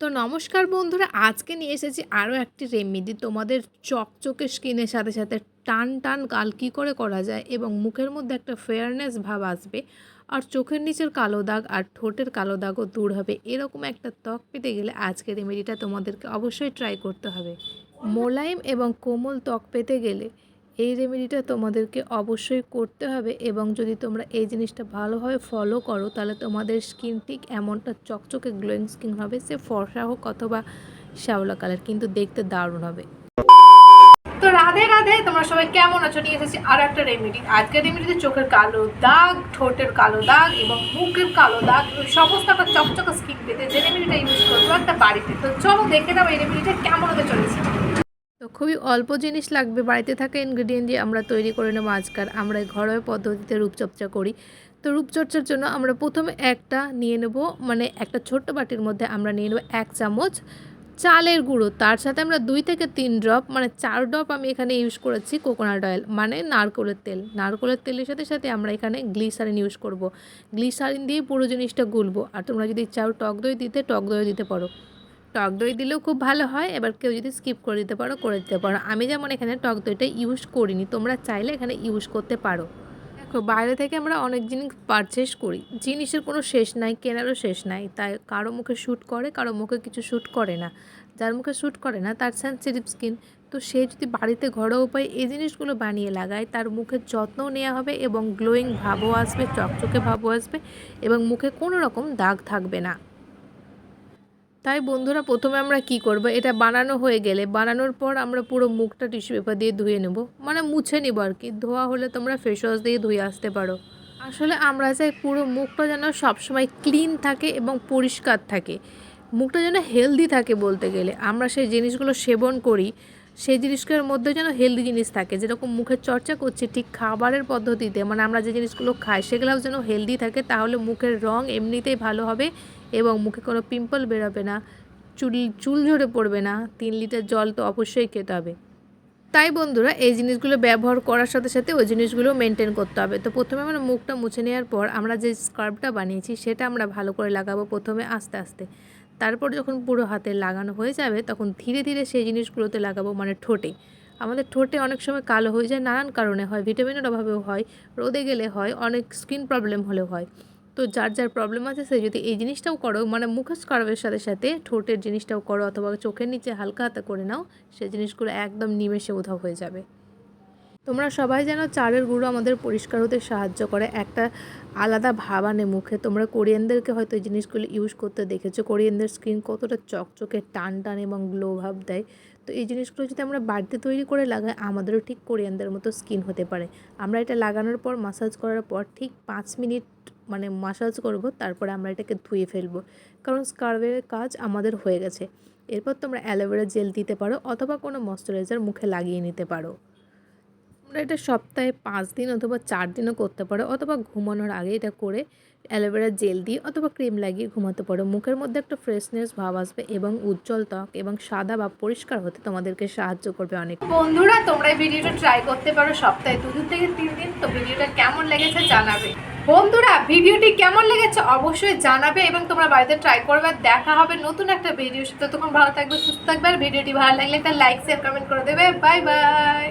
তো নমস্কার বন্ধুরা, আজকে নিয়ে এসেছি আরও একটি রেমেডি তোমাদের চকচকে স্কিনের সাথে সাথে টান টান কাল কী করে করা যায় এবং মুখের মধ্যে একটা ফেয়ারনেস ভাব আসবে আর চোখের নিচের কালো দাগ আর ঠোঁটের কালো দাগও দূর হবে। এরকম একটা ত্বক পেতে গেলে আজকে রেমেডিটা তোমাদেরকে অবশ্যই ট্রাই করতে হবে। মোলায়েম এবং কোমল ত্বক পেতে গেলে এই রেমেডিটা তোমাদেরকে অবশ্যই করতে হবে এবং যদি তোমরা এই জিনিসটা ভালোভাবে ফলো করো, তাহলে তোমাদের স্কিন ঠিক এমনটা চকচকে গ্লোয়িং স্কিন হবে, সে ফর্সা হোক অথবা শ্যাওলা কালার কিন্তু দেখতে দারুণ হবে। তো রাধে রাধে, তোমরা সবাই কেমন আছো? নিয়ে এসেছি আর একটা রেমেডি আজকের রেমেডিতে চোখের কালো দাগ, ঠোঁটের কালো দাগ এবং মুখের কালো দাগ সমস্ত একটা চকচকে স্কিন পেতে যে রেমেডিটা ইউজ করব একটা বাড়িতে। তো চলো দেখে নাও এই রেমেডিটা কেমন হতে চলেছে। খুবই অল্প জিনিস লাগবে। বাড়িতে থাকা ইনগ্রিডিয়েন্ট দিয়ে আমরা তৈরি করে নেব আজকাল আমরা ঘরোয়া পদ্ধতিতে রূপচর্চা করি। তো রূপচর্চার জন্য আমরা প্রথমে একটা নিয়ে নেব মানে একটা ছোট্ট বাটির মধ্যে আমরা নিয়ে নেব এক চামচ চালের গুঁড়ো। তার সাথে আমরা দুই থেকে তিন ড্রপ মানে চার ড্রপ আমি এখানে ইউজ করেছি কোকোনাট অয়েল মানে নারকোলের তেল। নারকোলের তেলের সাথে সাথে আমরা এখানে গ্লিসারিন ইউজ করব। গ্লিসারিন দিয়ে পুরো জিনিসটা গুলবো। আর তোমরা যদি চাও টক দই দিতে, টক দই দিতে পারো। টক দই দিলেও খুব ভালো হয়। এবার কেউ যদি স্কিপ করে দিতে পারো, করে দিতে পারো। আমি যেমন এখানে টক দইটা ইউজ করিনি, তোমরা চাইলে এখানে ইউজ করতে পারো। দেখো, বাইরে থেকে আমরা অনেক জিনিস পারচেস করি। জিনিসের কোনো শেষ নাই, কেনারও শেষ নাই। তাই কারও মুখে শ্যুট করে, কারও মুখে কিছু শ্যুট করে না। যার মুখে শ্যুট করে না, তার সেন্সিটিভ স্কিন তো সে যদি বাড়িতে ঘরোয়া উপায়ে এই জিনিসগুলো বানিয়ে লাগায়, তার মুখের যত্নও নেওয়া হবে এবং গ্লোয়িং ভাবও আসবে, চকচকে ভাবও আসবে এবং মুখে কোনো রকম দাগ থাকবে না। তাই বন্ধুরা প্রথমে আমরা কি করব? এটা বানানো হয়ে গেলে, বানানোর পর আমরা পুরো মুখটা টিস্যু পেপার দিয়ে ধুয়ে নেব। মানে মুছে নেব আর কি। ধোয়া হলে তোমরা ফেস ওয়াশ দিয়ে ধুয়ে আসতে পারো। আসলে আমরা চাই পুরো মুখটা যেন সবসময় ক্লিন থাকে এবং পরিষ্কার থাকে। মুখটা যেন হেলদি থাকে বলতে গেলে। আমরা সেই জিনিসগুলো সেবন করি সেই জিনিসগুলোর মধ্যে যেন হেলদি জিনিস থাকে। যেরকম মুখের চর্চা করছি ঠিক খাবারের পদ্ধতিতে মানে আমরা যে জিনিসগুলো খাই সেগুলোও যেন হেলদি থাকে, তাহলে মুখের রং এমনিতেই ভালো হবে এবং মুখে কোনো পিম্পল বেরোবে না, চুল চুল ঝরে পড়বে না, তিন লিটার জল তো অবশ্যই খেতে হবে। তাই বন্ধুরা, এই জিনিসগুলো ব্যবহার করার সাথে সাথে ওই জিনিসগুলো মেনটেন করতে হবে। তো প্রথমে আমরা মুখটা মুছে নেওয়ার পর আমরা যে স্কার্ফটা বানিয়েছি সেটা আমরা ভালো করে লাগাবো প্রথমে আস্তে আস্তে। তারপর যখন পুরো হাতে লাগানো হয়ে যাবে, তখন ধীরে ধীরে সেই জিনিসগুলোতে লাগাবো মানে ঠোঁটে। আমাদের ঠোঁটে অনেক সময় কালো হয়ে যায়, নানান কারণে হয়, ভিটামিনের অভাবেও হয়, রোদে গেলে হয়, অনেক স্কিন প্রবলেম হলেও হয়। তো যার যার প্রবলেম আছে, সে যদি এই জিনিসটাও করো মানে মুখোশ স্কার্ফের সাথে সাথে ঠোঁটের জিনিসটাও করো অথবা চোখের নিচে হালকা হাতে করে নাও সেই জিনিসগুলো একদম নিমেষে উধাও হয়ে যাবে। তোমরা সবাই যেন চালের গুঁড়ো আমাদের পরিষ্কার হতে সাহায্য করে। একটা আলাদা ভাব আনে মুখে। তোমরা কোরিয়ানদেরকে হয়তো এই জিনিসগুলো ইউজ করতে দেখেছ। কোরিয়ানদের স্কিন কতটা চকচকে, টান টান এবং গ্লো ভাব দেয়। তো এই জিনিসগুলো যদি আমরা বাড়িতে তৈরি করে লাগাই, আমাদেরও ঠিক কোরিয়ানদের মতো স্কিন হতে পারে। আমরা এটা লাগানোর পর মাসাজ করার পর ঠিক পাঁচ মিনিট মানে মাসাজ করব, তারপরে আমরা এটাকে ধুয়ে ফেলব। কারণ স্কার্ভের কাজ আমাদের হয়ে গেছে। এরপর তোমরা অ্যালোভেরা জেল দিতে পারো অথবা কোনো ময়শ্চারাইজার মুখে লাগিয়ে নিতে পারো। তোমরা এটা সপ্তাহে পাঁচ দিন অথবা চার দিনও করতে পারো, অথবা ঘুমানোর আগে এটা করে অ্যালোভেরা জেল দিয়ে অথবা ক্রিম লাগিয়ে ঘুমাতে পারো। মুখের মধ্যে একটা ফ্রেশনেস ভাব আসবে এবং উজ্জ্বল ত্বক এবং সাদা বা পরিষ্কার হতে তোমাদেরকে সাহায্য করবে অনেক। বন্ধুরা, তোমরা এই ভিডিওটা ট্রাই করতে পারো সপ্তাহে দু থেকে তিন দিন। তো ভিডিওটা কেমন লেগেছে জানাবে। বন্ধুরা, ভিডিওটি কেমন লেগেছে অবশ্যই জানাবে এবং তোমরা বাড়িতে ট্রাই করবে দেখা হবে নতুন একটা ভিডিও সাথে। তখন ভালো থাকবে, সুস্থ থাকবে। আর ভিডিওটি ভালো লাগলে একটা লাইক শেয়ার কমেন্ট করে দেবে। Bye bye